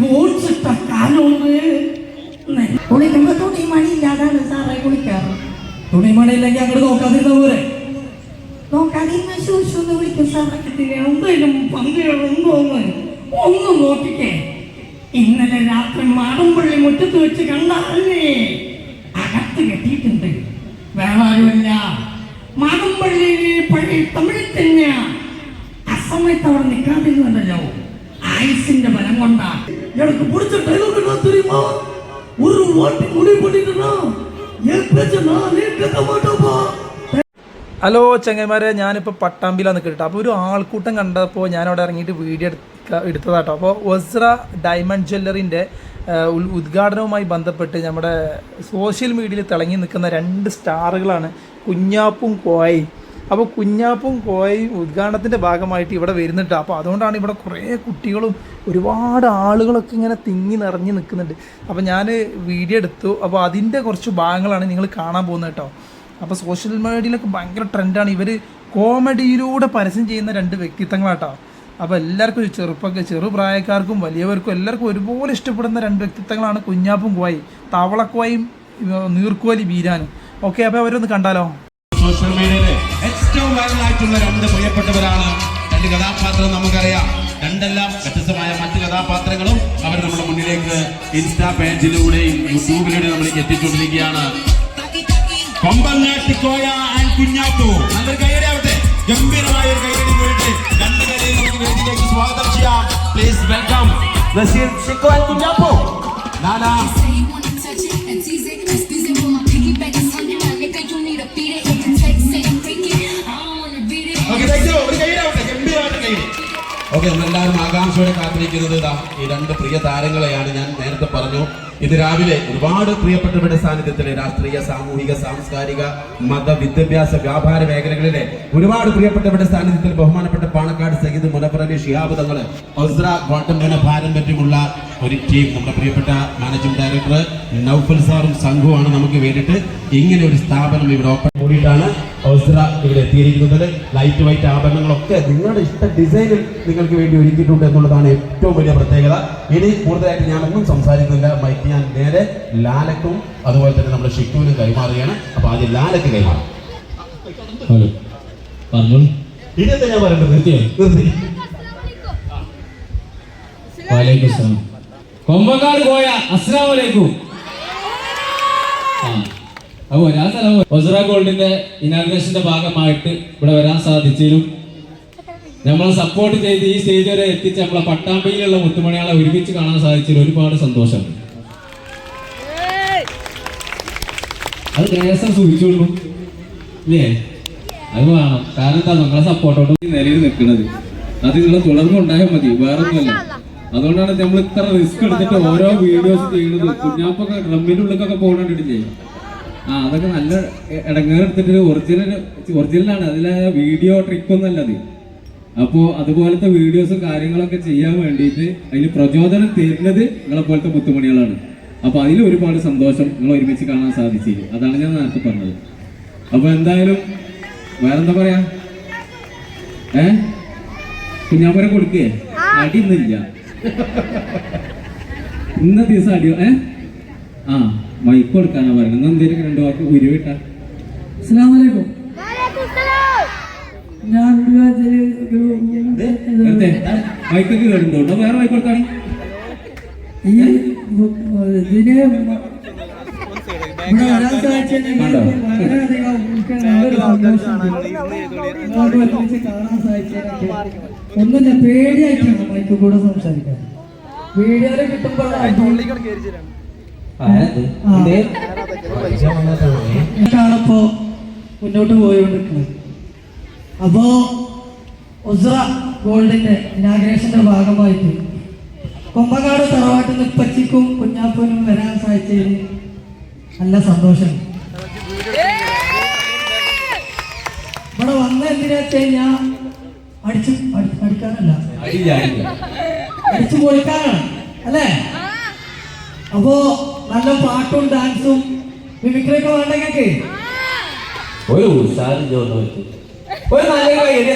Boots ഇട്ട കാലുണ്ട് കുളിക്കുമ്പോ തുണിമണി മണിയില്ലാതാണ് സാറേ കുളിക്കാറ്. തുണിമണിയില്ലെങ്കിൽ അങ്ങോട്ട് നോക്കാതിരുന്ന പോലെ. നോക്കാതിരുന്ന ശൂശു എന്ന് വിളിക്കും സാറേ. എന്തെങ്കിലും പന്തികളുണ്ടോന്ന് ഒന്ന് നോക്കിക്കേ. ഇന്നലെ രാത്രി മാടമ്പള്ളി മുറ്റത്ത് വെച്ച് കണ്ടാലേ അകത്ത് കെട്ടിയിട്ടുണ്ട്. വേറെ ആരുമല്ല മാടമ്പള്ളിയിലെ പഴയ തമിഴിൽ തന്നെയാ അസമയത്ത് അവിടെ നിൽക്കാതിരുന്നുണ്ടല്ലോ. ആയുസിന്റെ ബലം കൊണ്ടാ எனக்கு பிடிச்ச டைலாக் என்ன தெரியுமா ஒரு வாட்டி முடிவு பண்ணிட்டேன்னா என் பேச்ச நானே கேட்க மாட்டேன்ப்பா ഹലോ ചങ്ങന്മാരെ ഞാനിപ്പോൾ പട്ടാമ്പിലാണ് നിൽക്കട്ടെ അപ്പോൾ ഒരു ആൾക്കൂട്ടം കണ്ടപ്പോൾ ഞാൻ അവിടെ ഇറങ്ങിയിട്ട് വീഡിയോ എടുക്ക എടുത്തതാട്ടോ അപ്പോൾ വസ്ര ഡയമണ്ട് ജ്വല്ലറിൻ്റെ ഉദ്ഘാടനവുമായി ബന്ധപ്പെട്ട് നമ്മുടെ സോഷ്യൽ മീഡിയയിൽ തിളങ്ങി നിൽക്കുന്ന രണ്ട് സ്റ്റാറുകളാണ് കുഞ്ഞാപ്പും കോയയും അപ്പോൾ കുഞ്ഞാപ്പും കോയയും ഉദ്ഘാടനത്തിന്റെ ഭാഗമായിട്ട് ഇവിടെ വരുന്നുണ്ട്. അപ്പോൾ അതുകൊണ്ടാണ് ഇവിടെ കുറേ കുട്ടികളും ഒരുപാട് ആളുകളൊക്കെ ഇങ്ങനെ തിങ്ങി നിറഞ്ഞ് നിൽക്കുന്നുണ്ട്. അപ്പോൾ ഞാൻ വീഡിയോ എടുത്തു. അപ്പോൾ അതിന്റെ കുറച്ച് ഭാഗങ്ങളാണ് നിങ്ങൾ കാണാൻ പോകുന്നത് കേട്ടോ. അപ്പോൾ സോഷ്യൽ മീഡിയയിലൊക്കെ ഭയങ്കര ട്രെൻഡാണ്. ഇവർ കോമഡിയിലൂടെ പരസ്യം ചെയ്യുന്ന രണ്ട് വ്യക്തിത്വങ്ങളാട്ടോ. അപ്പോൾ എല്ലാവർക്കും ഒരു ചെറുപ്പൊക്കെ ചെറുപ്രായക്കാർക്കും വലിയവർക്കും എല്ലാവർക്കും ഒരുപോലെ ഇഷ്ടപ്പെടുന്ന രണ്ട് വ്യക്തിത്വങ്ങളാണ് കുഞ്ഞാപ്പും കോയി തവളക്കോയും നീർക്കോലി ബീരാനും. ഓക്കെ അപ്പോൾ അവരൊന്ന് കണ്ടാലോ? സോഷ്യൽ മീഡിയയിലെ ഏറ്റവും വൈറലായിട്ടുള്ള രണ്ട് പ്രിയപ്പെട്ടവരാണ് രണ്ട് കഥാപാത്രം നമുക്കറിയാം. രണ്ടെല്ലാം വ്യത്യസ്തമായ മറ്റ് കഥാപാത്രങ്ങളും അവർ നമ്മുടെ മുന്നിലേക്ക് ഇൻസ്റ്റാ പേജിലൂടെയും യൂട്യൂബിലൂടെയും നമ്മളിലേക്ക് എത്തിച്ചുകൊണ്ടിരിക്കുകയാണ്. കൊമ്പങ്ങാട്ടിക്കോയ ആൻഡ് കുഞ്ഞാപ്പു. നല്ലൊരു കൈയടിയാവട്ടെ ഗംഭീരമായ ഒരു കൈയടി പോയിട്ട് രണ്ട് പേരെയും നമുക്ക് വേദിയിലേക്ക് സ്വാഗതം ചെയ്യാം. Please welcome Naseer Kunjappu. Lala okay നമ്മളെല്ലാവരും ആകാംക്ഷയോടെ കാത്തിരിക്കുന്നത് ഇതാ ഈ രണ്ട് പ്രിയ താരങ്ങളെയാണ് ഞാൻ നേരത്തെ പറഞ്ഞു. ഇത് രാവിലെ ഒരുപാട് പ്രിയപ്പെട്ടവരുടെ സാന്നിധ്യത്തിലെ രാഷ്ട്രീയ സാമൂഹിക സാംസ്കാരിക മത വിദ്യാഭ്യാസ വ്യാപാര മേഖലകളിലെ ഒരുപാട് പ്രിയപ്പെട്ടവരുടെ സാന്നിധ്യത്തിൽ ബഹുമാനപ്പെട്ട പാണക്കാട് സഹിത് മുനഫർ അലി ഷിഹാബ് തങ്ങൾ ഒസ്ര പാരമ്പര്യമുള്ള ഒരു ടീം നമ്മുടെ പ്രിയപ്പെട്ട മാനേജിംഗ് ഡയറക്ടർ നൗഫൽ സാറും സംഘവുമാണ് നമുക്ക് വേണ്ടിയിട്ട് ഇങ്ങനെ ഒരു സ്ഥാപനം ഇവിടെ ഓപ്പൺ കൂടിയിട്ടാണ് ഒസ്ര ഇവിടെ എത്തിയിരിക്കുന്നത്. ലൈറ്റ് വൈറ്റ് ആഭരണങ്ങളൊക്കെ നിങ്ങളുടെ ഇഷ്ട ഡിസൈനിൽ നിങ്ങൾക്ക് വേണ്ടി ഒരുക്കിയിട്ടുണ്ട് എന്നുള്ളതാണ് ഏറ്റവും വലിയ പ്രത്യേകത. ഇനി കൂടുതലായിട്ട് ഞാനൊന്നും സംസാരിക്കുന്നില്ല. മൈക്ക് ഞാൻ നേരെ ലാലക്കും അതുപോലെ തന്നെ നമ്മുടെ ഷിക്കുവിനും കൈമാറുകയാണ്. അപ്പൊ ആദ്യം ലാലക്ക് കൈമാറും. ഹലോ. പറഞ്ഞോളൂ. ഇതെന്താ ഞാൻ പറയേണ്ടത്? നിർത്തിയോ? നിർത്തി. വാലേക്കും കൊമ്പങ്കാട് പോയ അസ്ലാമലേക്കും വരാൻ സ്ഥലം ഒസറ ഗോൾഡിന്റെ ഇനാഗ്രേഷന്റെ ഭാഗമായിട്ട് ഇവിടെ വരാൻ സാധിച്ചതിലും നമ്മളെ സപ്പോർട്ട് ചെയ്ത് ഈ സ്റ്റേജ് വരെ എത്തിച്ച് നമ്മളെ പട്ടാമ്പിയിലുള്ള മുത്തുമണികളെ ഒരുമിച്ച് കാണാൻ സാധിച്ചതിൽ ഒരുപാട് സന്തോഷമുണ്ട്. അത് ദേശം സൂചിച്ചുള്ളൂ ഇല്ലേ? അത് വേണം. കാരണം എന്താ? നമ്മളെ സപ്പോർട്ടോട്ട് നിലയിൽ നിൽക്കുന്നത് അത് നിങ്ങൾ തുടർന്നുണ്ടായാൽ മതി. വേറെ ഒന്നുമല്ല അതുകൊണ്ടാണ് നമ്മൾ ഇത്ര റിസ്ക് എടുത്തിട്ട് ഓരോ വീഡിയോസ് ചെയ്യുന്നത്. കുഞ്ഞാപ്പൊക്കെ ഡ്രമ്മിന്റെ ഉള്ളിലൊക്കെ പോകണ്ടിട്ടില്ലേ ആ അതൊക്കെ നല്ല ഇടങ്ങേറ് എടുത്തിട്ട് ഒറിജിനൽ ഒറിജിനലാണ് അതിലെ വീഡിയോ ട്രിക്ക് ഒന്നല്ല അത്. അപ്പോൾ അതുപോലത്തെ വീഡിയോസും കാര്യങ്ങളൊക്കെ ചെയ്യാൻ വേണ്ടിയിട്ട് അതിന് പ്രചോദനം തരുന്നത് നിങ്ങളെ പോലത്തെ മുത്തുമണികളാണ്. അപ്പൊ അതിൽ ഒരുപാട് സന്തോഷം നിങ്ങൾ ഒരുമിച്ച് കാണാൻ സാധിച്ചില്ല? അതാണ് ഞാൻ നേരത്തെ പറഞ്ഞത്. അപ്പൊ എന്തായാലും വേറെന്താ പറയാ? ഏ? കുഞ്ഞാപ്പുരം കൊടുക്കേ? അടിയൊന്നുമില്ല. ഇന്ന ദിവസം അടിയോ? ഏ? ആ മൈക്ക് കൊടുക്കാനാ പറയുന്നത് ഇന്ന് എന്തേലും രണ്ടു വാക്ക് ഉരുവിട്ട. അസ്സലാമലൈക്കും ഞാൻ മൈക്കൊക്കെ കേടുണ്ടോ? വേറെ മൈക്ക് കൊടുക്കാണ്. ഈ ഇതിനെ? വളരെയധികം കാണാൻ സാധിച്ചതിനൊക്കെ ഒന്നുമില്ല പേടിയായിട്ടാണ് മൈക്ക് കൂടെ സംസാരിക്കാൻ വീഡിയോയിൽ കിട്ടുമ്പോൾ ാണിപ്പോ മുന്നോട്ട് പോയോണ്ടിരിക്കുന്നത് അപ്പോ ഉസ്ര ഗോൾഡിന്റെ ഇനാഗ്രേഷന്റെ ഭാഗമായിട്ട് കൊമ്പങ്ങാട് തറവാട്ടിൽ നിന്ന് ഇപ്പച്ചിക്കും കുഞ്ഞാപ്പനും വരാൻ സാധിച്ചതിൽ നല്ല സന്തോഷം. ഇവിടെ വന്ന എന്തിനാ വെച്ച് കഴിഞ്ഞാ അടിച്ചു അടി- അടിക്കാനല്ല അടിച്ചു പൊളിക്കാനാണ് അല്ലേ? അപ്പോ നല്ല പാട്ടും ഡാൻസും മിമിക്രിയൊക്കെ വേണ്ടെങ്കിൽ ഒരു ഉഷാറും ചോദിച്ചു ഒരു നല്ലൊരു കൈയ്യടി.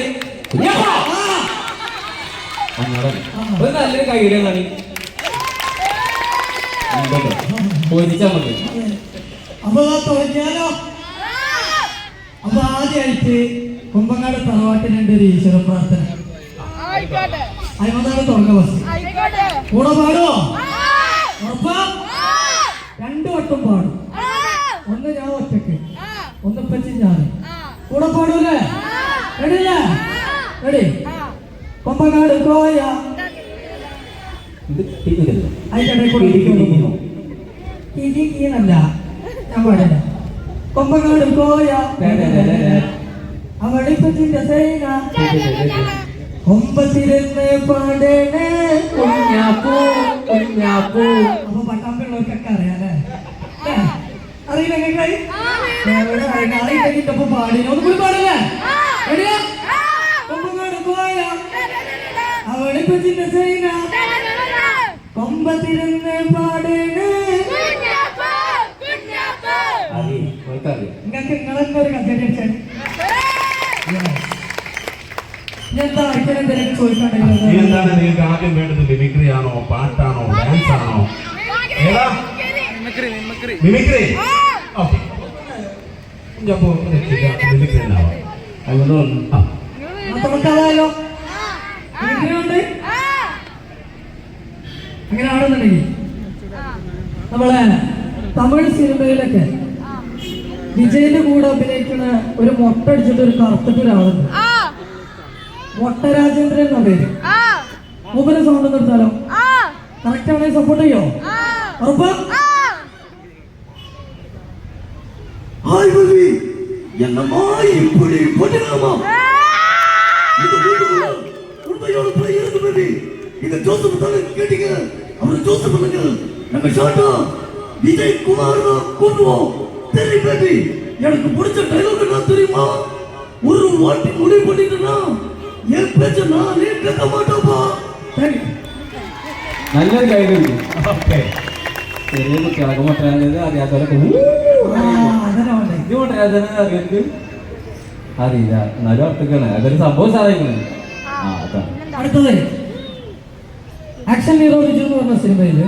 ഒരു നല്ലൊരു കൈയ്യടി എന്നാണ്. പൊരിച്ചാ മതി. അപ്പൊ തുടങ്ങിയാലോ? അപ്പൊ ആദ്യമായിട്ട് കുമ്പങ്ങാട് തറവാട്ടിനുണ്ട് ഒരു ഈശ്വര പ്രാർത്ഥന. അയ്മതാണ് തുടങ്ങ ബസ്. കൂടെ പാടോ ഉറപ്പാ? രണ്ടു വട്ടം പാടും. ഒന്ന് ഞാൻ ഒറ്റയ്ക്ക് ഒന്ന് പറ്റി ഞാൻ. കൂടെ പാടൂലേ? റെഡിയല്ലേ? റെഡി? കൊമ്പനാട് കോയ അതിന്റെ ഞാൻ പാടില്ല. കൊമ്പങ്ങാട് കോയ അവളിപ്പത്തിന്റെ സേന. കൊമ്പത്തിരുന്ന് പാടേണ് കുഞ്ഞാപ്പൂ കുഞ്ഞാപ്പൂ അപ്പൊ പട്ടാമ്പിള്ളവർക്കൊക്കെ അറിയാലേ ല്ലേ? അറിയില്ല കേക്കായി അറിയില്ലെങ്കിട്ടപ്പോ പാടില്ല ഒന്ന് കൂടി പാടില്ലേ? അവളിപ്പത്തിന്റെ സേന. കൊമ്പത്തിരുന്ന് പാടേണ് നിങ്ങൾക്ക് നിങ്ങളെന്നെ ഒരു എന്താണ് നിങ്ങൾക്ക് ആദ്യം വേണ്ടത്? മിമിക്രി ആണോ? പാട്ടാണോ? ഡാൻസ് ആണോ? ഏതാ? മിമിക്രി. മിമിക്രി ഉണ്ടാവാം നമുക്കതായാലോ അങ്ങനെ ആണെന്നുണ്ടെങ്കിൽ നമ്മളെ തമിഴ് സിനിമയിലൊക്കെ വിജയന്റെ കൂടെ അഭിനയിക്കുന്ന ഒരു മൊട്ട അടിച്ചിട്ട് ഒരു കറുത്തിട്ട് ഒരാളുണ്ട് മൊട്ട രാജേന്ദ്രൻ എന്ന പേര് മൂപ്പര് സൗണ്ട് നിർത്താലോ കറക്റ്റ് ആണെങ്കിൽ സപ്പോർട്ട് ചെയ്യോ ഉറപ്പാ ஹாய் பவி என்னம்மா இப்படி பண்ணிடலாமா இந்த வீட்டுக்குள்ள உண்மையோட போய் இருக்கு பேபி இந்த ஜோசப் தானே கேட்டீங்க அவர் ஜோசப் பண்ணுங்க நம்ம ஷாட்டா விஜய் குமார் கூட்டுவோம் தெரியும் பேபி எனக்கு பிடிச்ச டைலாக் என்ன தெரியுமா ஒரு வாட்டி முடிவு பண்ணிட்டேன்னா என் பேச்ச நானே கேட்க மாட்டோப்பா നല്ലൊരു കൈഡ് ഉണ്ട് ഓക്കെ ചെറിയ കുട്ടികളൊക്കെ മുട്ടരാജന് അറിയാത്തവരൊക്കെ ഊ ആ അതന്നെ വേണ്ടേ ഇത് മുട്ടരാജന് അറിയാർക്ക് അറിയില്ല എന്നാലും അടുത്തേക്കാണ് അതൊരു സംഭവം സാധിക്കുന്നത് ആ അതാണ് അടുത്തത് ആക്ഷൻ ഹീറോ വിജു എന്ന് പറഞ്ഞ സിനിമയില്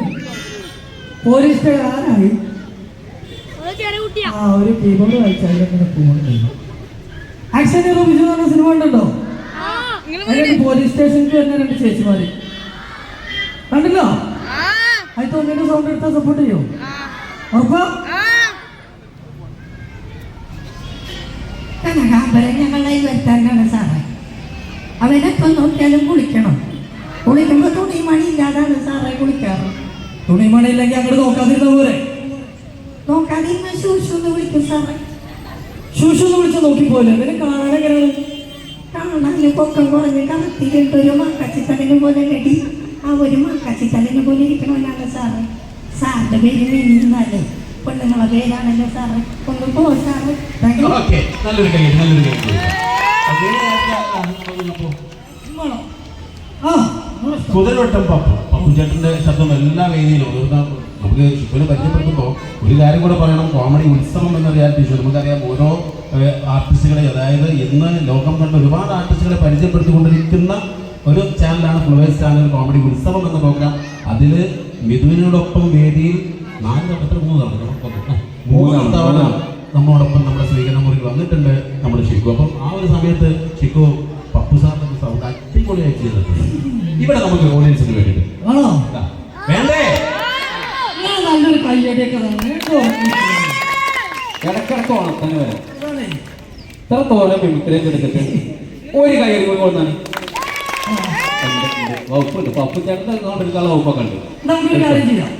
പോലീസ് ആരായി ആ ഒരു കീബോർഡ് വായിച്ചാൽ ഇങ്ങനെ പോകുന്നുണ്ട് ആക്ഷൻ ഹീറോ വിജു എന്ന് പറഞ്ഞ സിനിമ ഉണ്ടല്ലോ അതിലേക്ക് പോലീസ് സ്റ്റേഷനിൽ വരുന്ന രണ്ട് ചേച്ചിമാര്. കണ്ടല്ലോ? അത് തോന്നിയുടെ സൗണ്ട് എടുത്താൽ സപ്പോർട്ട് ചെയ്യോ? ഉറപ്പോ? കനകാമ്പരം ഞങ്ങളുടെ വരുത്താനാണ് സാറേ. അവനൊക്കെ നോക്കിയാലും കുളിക്കണം. കുളിക്കുമ്പോൾ ഇല്ലാതാണ് സാറേ കുളിക്കാറ്. തുണിമണി ഇല്ലെങ്കിൽ അങ്ങോട്ട് നോക്കാതിരുന്ന നോക്കാതിരുന്ന വിളിക്കും സാറേ. എന്ന് പോലെ നിന്നെ കാണാൻ എങ്ങനെയാണ് കാണാൻ പൊക്കം കുറഞ്ഞ് കത്തിയിട്ട് ഒരു മാക്കാച്ചിത്തലിനെ പോലെ കെട്ടി. ആ ഒരു മാക്കാച്ചിത്തലിനെ പോലെ ഇരിക്കണമല്ലാണ് സാറ്. സാറിന്റെ പേര് മിനിന്നാലേ പെണ്ണുങ്ങളെ പേരാണല്ലോ സാറ്. ഒന്ന് പോ സാറ്. നല്ലൊരു കൈ കൈ. കുതിരവട്ടം പപ്പു. പപ്പു ചേട്ടന്റെ ശബ്ദം എല്ലാ വേദിയിലും നമുക്ക് ശിവനെ പരിചയപ്പെടുത്തുമ്പോൾ ഒരു കാര്യം കൂടെ പറയണം. കോമഡി ഉത്സവം എന്ന റിയാലിറ്റി ഷോ നമുക്കറിയാം ഓരോ ആർട്ടിസ്റ്റുകളെ അതായത് ഇന്ന് ലോകം കണ്ട ഒരുപാട് ആർട്ടിസ്റ്റുകളെ പരിചയപ്പെടുത്തിക്കൊണ്ടിരിക്കുന്ന ഒരു ചാനലാണ് ഫ്ലവേഴ്സ് ചാനൽ കോമഡി ഉത്സവം എന്ന പ്രോഗ്രാം. അതിൽ മിഥുവിനോടൊപ്പം വേദിയിൽ നാല് എത്ര മൂന്ന് തവണ മൂന്ന് തവണ മൂന്നാണ്. നമ്മോടൊപ്പം നമ്മുടെ സ്വീകരണ മുറിയിൽ വന്നിട്ടുണ്ട് നമ്മുടെ ഷിക്കു അപ്പം ആ ഒരു സമയത്ത് ഷിക്കു പപ്പു സാർ സൗണ്ട് അടിപൊളിയായി ചെയ്തിട്ടുണ്ട്. ഇവിടെ നമുക്ക് ഓഡിയൻസിന് വേണ്ടിയിട്ട്. വേണ്ടേ? നല്ലൊരു കയ്യടിയൊക്കെ തന്നെ കേട്ടോ. ഇടക്കിടക്ക് ഉണർത്തന്നെ വരാം. ഇതാണേ. ഇത്ര തോലെ മിമിക്രിയൊക്കെ എടുത്തിട്ട് ഒരു കയ്യടി കൊണ്ടാണ്? വകുപ്പുണ്ട്. പപ്പു ചേട്ടൻ എടുക്കാനുള്ള വകുപ്പൊക്കെ ഉണ്ട്. നമുക്കൊരു കാര്യം ചെയ്യാം.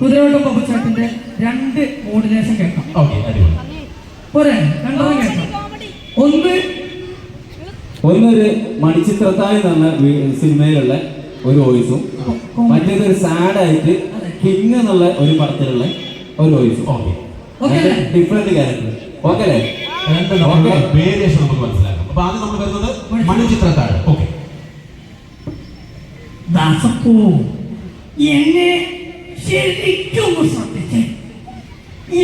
കുതിരവട്ടം പപ്പച്ചാട്ടിന്റെ രണ്ട് മോഡുലേഷൻ കേൾക്കാം. പോരെ രണ്ടെണ്ണം കേൾക്കാം. ഒന്ന് ഒന്നൊരു മണിച്ചിത്രത്താഴ് എന്ന സിനിമയിലുള്ള ഒരു വോയിസും മറ്റേതൊരു സാഡായിട്ട് കിങ് എന്നുള്ള ഒരു പടത്തിലുള്ള ഒരു voice okay okay different character okay അല്ലേ? രണ്ട് നമുക്ക് വേരിയേഷൻ നമുക്ക് മനസ്സിലാക്കാം. അപ്പൊ ആദ്യം നമ്മൾ വരുന്നത് മണിച്ചിത്രത്താഴ് ഓക്കെ ദാസപ്പൂ എന്നെ ശരിക്കും ശ്രദ്ധിച്ച്.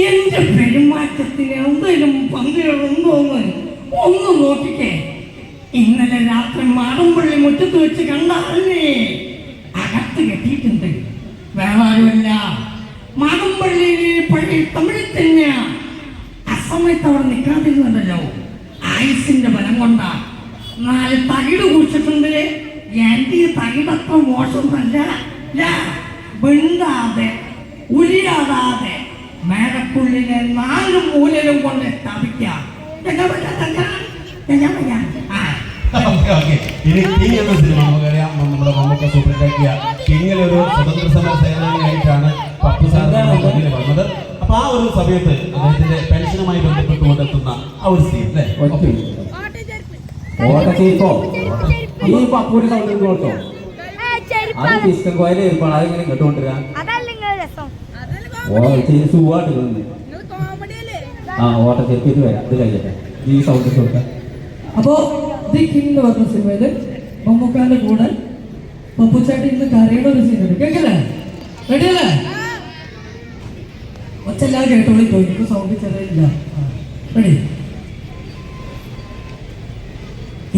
എന്റെ പെരുമാറ്റത്തിന് എന്തെങ്കിലും പന്തികളുണ്ടോ എന്ന് ഒന്ന് നോക്കിക്കേ. ഇന്നലെ രാത്രി മാടമ്പള്ളി മുറ്റത്ത് വെച്ച് കണ്ട അകത്ത് കെട്ടിയിട്ടുണ്ട്. വേറെ ആരുമല്ല മാതമ്പള്ളിയിലെ പള്ളി തമിഴിൽ തന്നെ അസമയത്ത് അവർ നിൽക്കാതിരുന്നുണ്ടല്ലോ ആയുസിന്റെ ബലം കൊണ്ടാ. നാല് തകിട് കുടിച്ചിട്ടുണ്ട് എന്റെ ഈ തകിടത്ര മോശമല്ല വെണ്ടാതെ ഉരിയാതാതെ മേടക്കുള്ളിനെ നാല് മൂലയിലും കൊണ്ട് സ്ഥാപിക്കാം ഇനി തീ എന്ന സിനിമ? നമുക്കറിയാം. നമ്മുടെ മമ്മൂക്ക സൂപ്പർണ്ടാക്കിയ ഒരു സ്വതന്ത്ര സമര സേനാനിയായിട്ടാണ് പപ്പു സാറിന്റെ മുന്നിൽ വന്നത്. അപ്പൊ ആ ഒരു സമയത്ത് അദ്ദേഹത്തിന്റെ പെൻഷനുമായി ബന്ധപ്പെട്ട് എത്തുന്ന ആ ഒരു സീൻ അല്ലേ? ഓട്ടച്ചീപ്പോ ഈ പപ്പൂരി അത് കോയിൽ അതിങ്ങനെ സുഖമായിട്ട് ആ വരാം. ഈ കൊടുക്കാം. അപ്പോ ദി കിങ് എന്ന് പറഞ്ഞ സിനിമയിൽ മമ്മൂക്കാന്റെ കൂടെ പപ്പുച്ചാട്ടി ഇന്ന് കരയുടെ ഒരു സീൻ ഉണ്ട് കേൾക്കല്ലേ? റെഡിയല്ലേ? ഒച്ചെല്ലാം കേട്ടോളി പോയി. എനിക്ക് സൗണ്ട് ചെറിയില്ല റെഡി.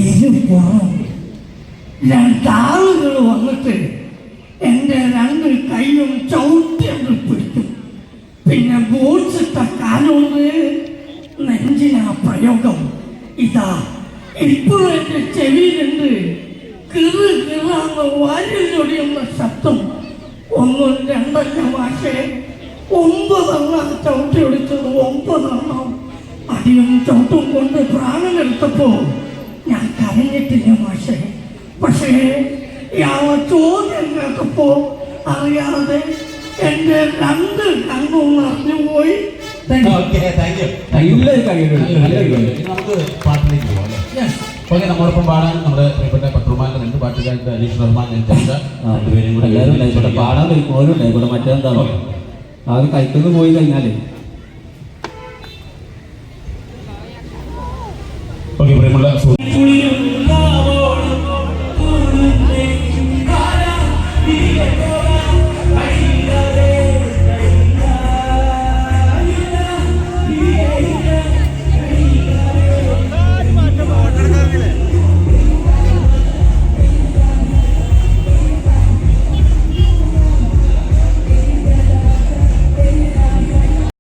ഇരുപുറം രണ്ടാളുകൾ വന്നിട്ട് എന്റെ രണ്ട് കൈയും ചവിട്ടിയത് പിടിച്ചു പിന്നെ ബോട്സിട്ട കാലുകൊണ്ട് നെഞ്ചിനാ പ്രയോഗം. ഇതാ ഇപ്പോഴും എന്റെ ചെവിയിലുണ്ട്. കിറു കിറാന്ന് വാരിലൊടിയുന്ന ശബ്ദം ഒന്നും രണ്ടല്ല മാഷേ. ഒമ്പതെണ്ണം ചവിട്ടി ഒടിച്ചത് ഒമ്പതെണ്ണം. അടിയും ചവിട്ടും കൊണ്ട് പ്രാണനെടുത്തപ്പോ ഞാൻ കരഞ്ഞിട്ടില്ല മാഷേ. പക്ഷേ ഇയാള ചോദ്യം കേട്ടപ്പോ അറിയാതെ എന്റെ രണ്ട് കണ്ണും നിറഞ്ഞു പോയി. താങ്ക് യു താങ്ക് യു കഴിയുള്ളൂ നമുക്ക് പാട്ടിലേക്ക് പോകാം ഓക്കെ നമ്മളോടൊപ്പം പാടാൻ നമ്മുടെ പ്രിയപ്പെട്ട പട്ടുമാരുടെ രണ്ട് പാട്ടുകാരുടെ അനീഷ് റഹ്മാൻ ഞാൻ ചർച്ച പാടാൻ ഉണ്ടായിക്കോട്ടെ മറ്റേന്താണോ അത് കഴിക്കുന്നു പോയി കഴിഞ്ഞാലേ.